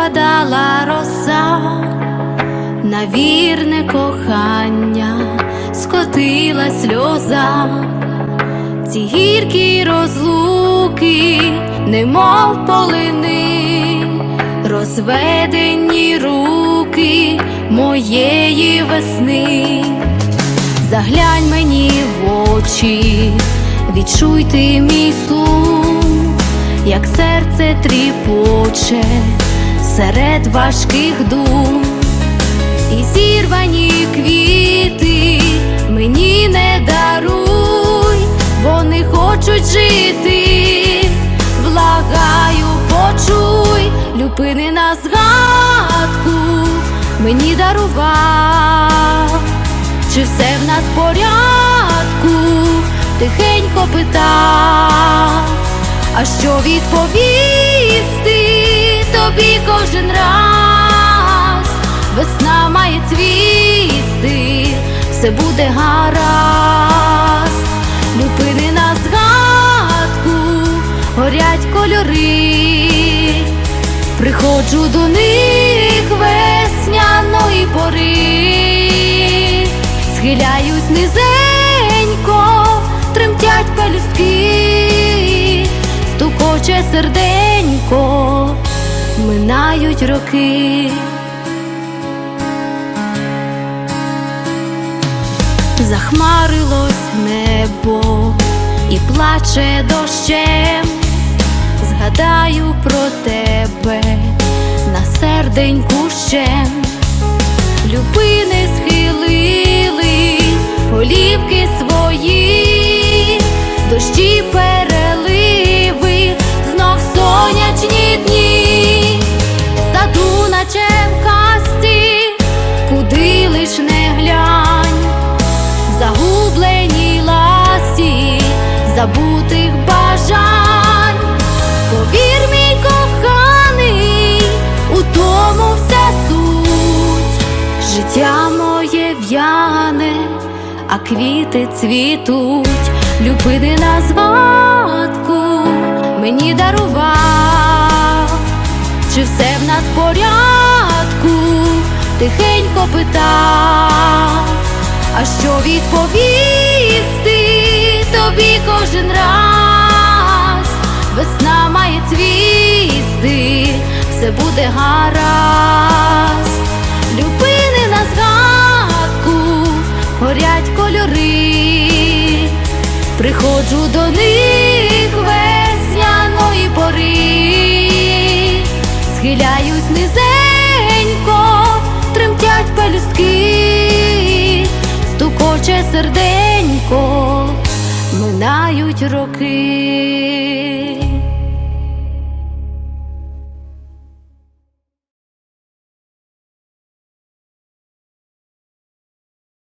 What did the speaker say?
падала роса, на вірне кохання. Скотила сльоза, ці гіркі розлуки, немов полини, розведені руки моєї весни. Заглянь мені в очі, відчуй ти мій сум, як серце тріпоче серед важких дум, і зірвані квіти мені не даруй, вони хочуть жити, благаю, почуй, люпини на згадку мені дарував. Чи все в нас в порядку? Тихенько питав, а що відповісти тобі кожен раз? Весна має цвісти, все буде гаразд, люпини на згадку, горять кольори, приходжу до них весняної пори, схиляюсь стукоче серденько, минають роки. Захмарилось небо і плаче дощем, згадаю про тебе на серденьку щем. Люпини схилили голівки забутих бажань. Повір, мій коханий, у тому вся суть. Життя моє в'яне, а квіти цвітуть, люпини на згадку мені дарував, чи все в нас в порядку, тихенько питав, а що відповісти тобі кожен раз? Весна має цвісти, все буде гаразд. Люпини на згадку, горять кольори, приходжу до них весняної пори, схиляюсь низенько, тремтять пелюстки, стукоче серденько, минають роки.